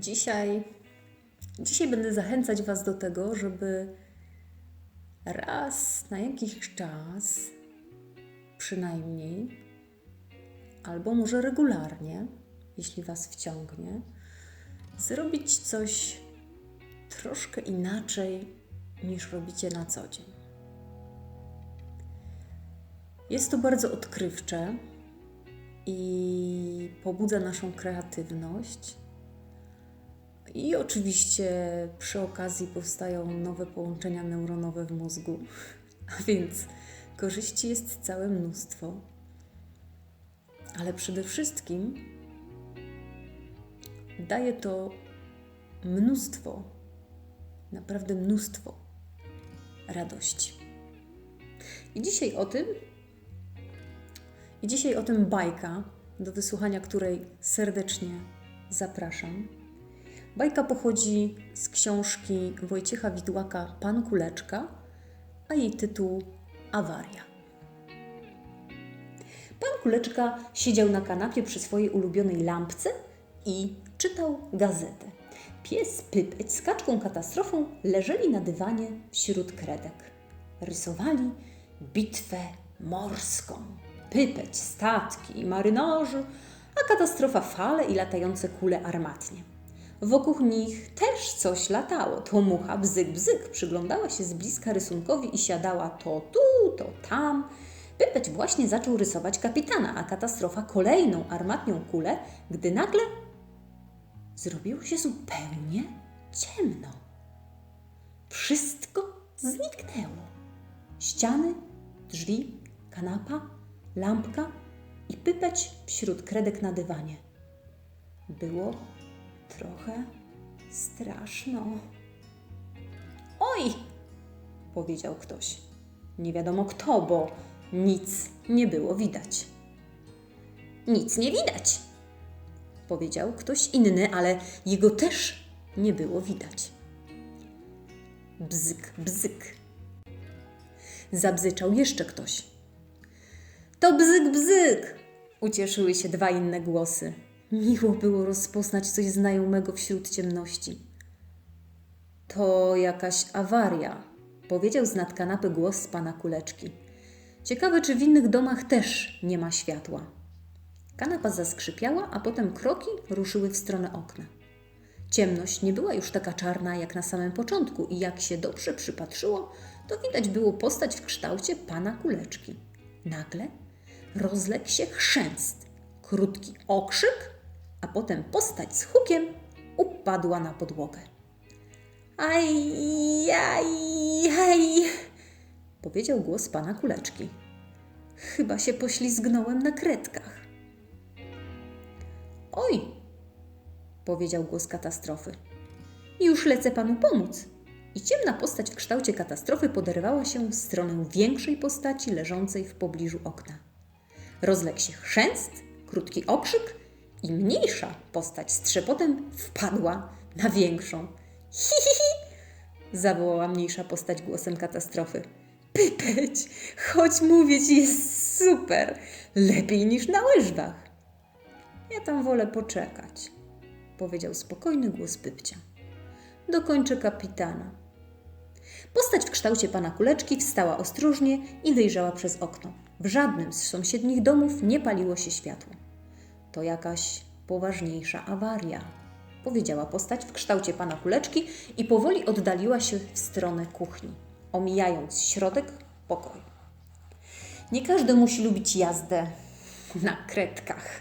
Dzisiaj, dzisiaj będę zachęcać Was do tego, żeby raz na jakiś czas, przynajmniej, albo może regularnie, jeśli Was wciągnie, zrobić coś troszkę inaczej niż robicie na co dzień. Jest to bardzo odkrywcze i pobudza naszą kreatywność. I oczywiście przy okazji powstają nowe połączenia neuronowe w mózgu, a więc korzyści jest całe mnóstwo. Ale przede wszystkim daje to mnóstwo, naprawdę mnóstwo radości. I dzisiaj o tym, i dzisiaj o tym bajka, do wysłuchania której serdecznie zapraszam. Bajka pochodzi z książki Wojciecha Widłaka Pan Kuleczka, a jej tytuł Awaria. Pan Kuleczka siedział na kanapie przy swojej ulubionej lampce i czytał gazetę. Pies Pypeć z kaczką katastrofą leżeli na dywanie wśród kredek. Rysowali bitwę morską. Pypeć, statki i marynarzy, a katastrofa fale i latające kule armatnie. Wokół nich też coś latało. To mucha bzyk bzyk przyglądała się z bliska rysunkowi i siadała to tu, to tam. Pypeć właśnie zaczął rysować kapitana, a katastrofa kolejną armatnią kulę, gdy nagle zrobiło się zupełnie ciemno. Wszystko zniknęło. Ściany, drzwi, kanapa, lampka i pypeć wśród kredek na dywanie. Było trochę straszno. Oj! powiedział ktoś. Nie wiadomo kto, bo nic nie było widać. Nic nie widać, powiedział ktoś inny, ale jego też nie było widać. Bzyk, bzyk. Zabzyczał jeszcze ktoś. To bzyk, bzyk! Ucieszyły się dwa inne głosy. Miło było rozpoznać coś znajomego wśród ciemności. To jakaś awaria, powiedział z nad kanapy głos pana kuleczki. Ciekawe, czy w innych domach też nie ma światła. Kanapa zaskrzypiała, a potem kroki ruszyły w stronę okna. Ciemność nie była już taka czarna jak na samym początku i jak się dobrze przypatrzyło, to widać było postać w kształcie pana kuleczki. Nagle rozległ się chrzęst, krótki okrzyk, a potem postać z hukiem upadła na podłogę. Aj, aj, aj, powiedział głos pana kuleczki. Chyba się poślizgnąłem na kredkach. Oj, powiedział głos katastrofy. Już lecę panu pomóc. I ciemna postać w kształcie katastrofy poderwała się w stronę większej postaci leżącej w pobliżu okna. Rozległ się chrzęst, krótki okrzyk i mniejsza postać z trzepotem wpadła na większą. Hi, hi, hi! zawołała mniejsza postać głosem katastrofy. Pypeć, choć mówię ci, jest super, lepiej niż na łyżwach. Ja tam wolę poczekać, powiedział spokojny głos Pypcia. Dokończę kapitana. Postać w kształcie pana kuleczki wstała ostrożnie i wyjrzała przez okno. W żadnym z sąsiednich domów nie paliło się światło. To jakaś poważniejsza awaria, powiedziała postać w kształcie pana kuleczki i powoli oddaliła się w stronę kuchni, omijając środek pokoju. Nie każdy musi lubić jazdę na kredkach.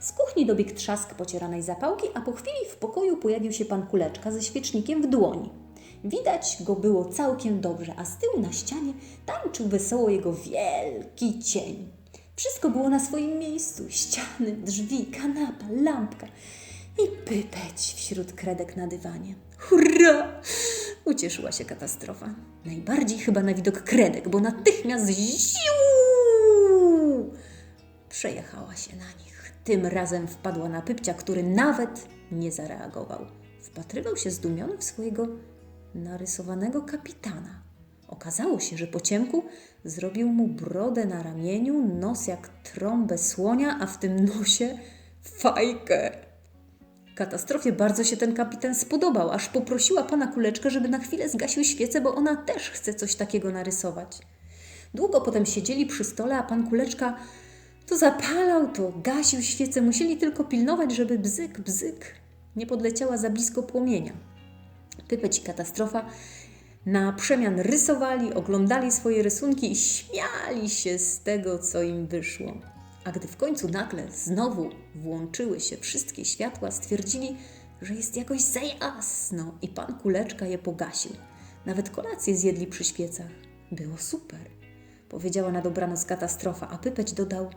Z kuchni dobiegł trzask pocieranej zapałki, a po chwili w pokoju pojawił się pan kuleczka ze świecznikiem w dłoni. Widać go było całkiem dobrze, a z tyłu na ścianie tańczył wesoło jego wielki cień. Wszystko było na swoim miejscu: ściany, drzwi, kanapa, lampka i pypeć wśród kredek na dywanie. Hurra! Ucieszyła się katastrofa. Najbardziej chyba na widok kredek, bo natychmiast ziu! Przejechała się na nich. Tym razem wpadła na pypcia, który nawet nie zareagował. Wpatrywał się zdumiony w swojego narysowanego kapitana. Okazało się, że po ciemku zrobił mu brodę na ramieniu, nos jak trąbę słonia, a w tym nosie fajkę. Katastrofie bardzo się ten kapitan spodobał, aż poprosiła pana kuleczkę, żeby na chwilę zgasił świecę, bo ona też chce coś takiego narysować. Długo potem siedzieli przy stole, a pan kuleczka to zapalał, to gasił świecę. Musieli tylko pilnować, żeby bzyk, bzyk nie podleciała za blisko płomienia. Pypeć i katastrofa na przemian rysowali, oglądali swoje rysunki i śmiali się z tego, co im wyszło. A gdy w końcu nagle znowu włączyły się wszystkie światła, stwierdzili, że jest jakoś za jasno i pan kuleczka je pogasił. Nawet kolację zjedli przy świecach. Było super, powiedziała na dobranoc katastrofa, a Pypeć dodał: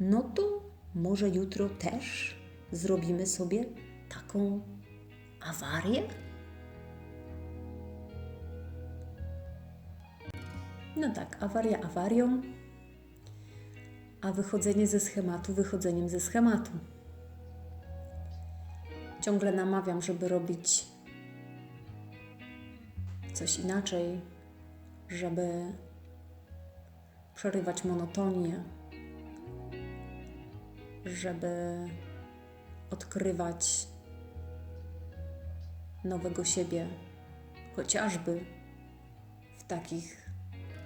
No to może jutro też zrobimy sobie taką awarię? No tak, awaria awarią, a wychodzenie ze schematu wychodzeniem ze schematu. Ciągle namawiam, żeby robić coś inaczej, żeby przerywać monotonię, żeby odkrywać nowego siebie, chociażby w takich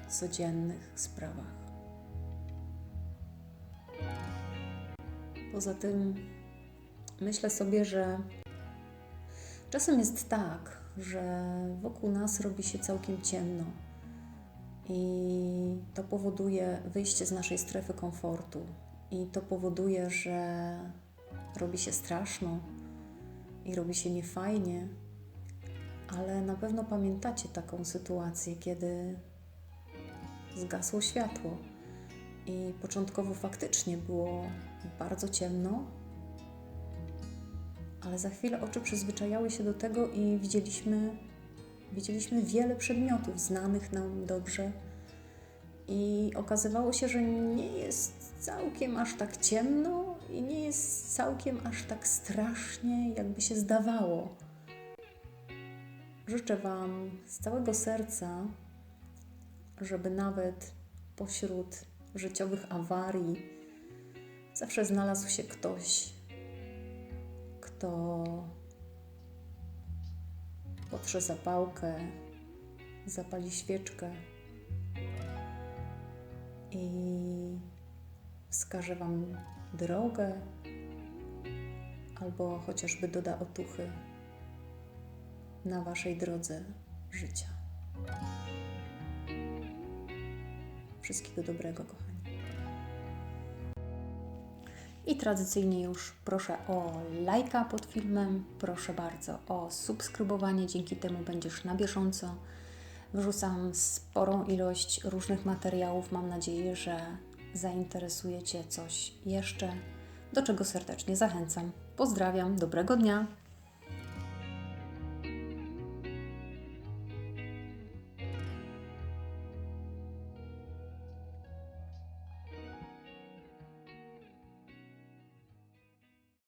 codziennych sprawach. Poza tym myślę sobie, że czasem jest tak, że wokół nas robi się całkiem ciemno i to powoduje wyjście z naszej strefy komfortu i to powoduje, że robi się straszno i robi się niefajnie, ale na pewno pamiętacie taką sytuację, kiedy zgasło światło i początkowo faktycznie było bardzo ciemno, ale za chwilę oczy przyzwyczajały się do tego i widzieliśmy, widzieliśmy wiele przedmiotów znanych nam dobrze. I okazywało się, że nie jest całkiem aż tak ciemno i nie jest całkiem aż tak strasznie, jakby się zdawało. Życzę Wam z całego serca, żeby nawet pośród życiowych awarii zawsze znalazł się ktoś, kto potrze zapałkę, zapali świeczkę i wskaże Wam drogę, albo chociażby doda otuchy na Waszej drodze życia. Wszystkiego dobrego, kochani. I tradycyjnie już proszę o lajka pod filmem, proszę bardzo o subskrybowanie, dzięki temu będziesz na bieżąco. Wrzucam sporą ilość różnych materiałów. Mam nadzieję, że zainteresuje Cię coś jeszcze, do czego serdecznie zachęcam. Pozdrawiam, dobrego dnia.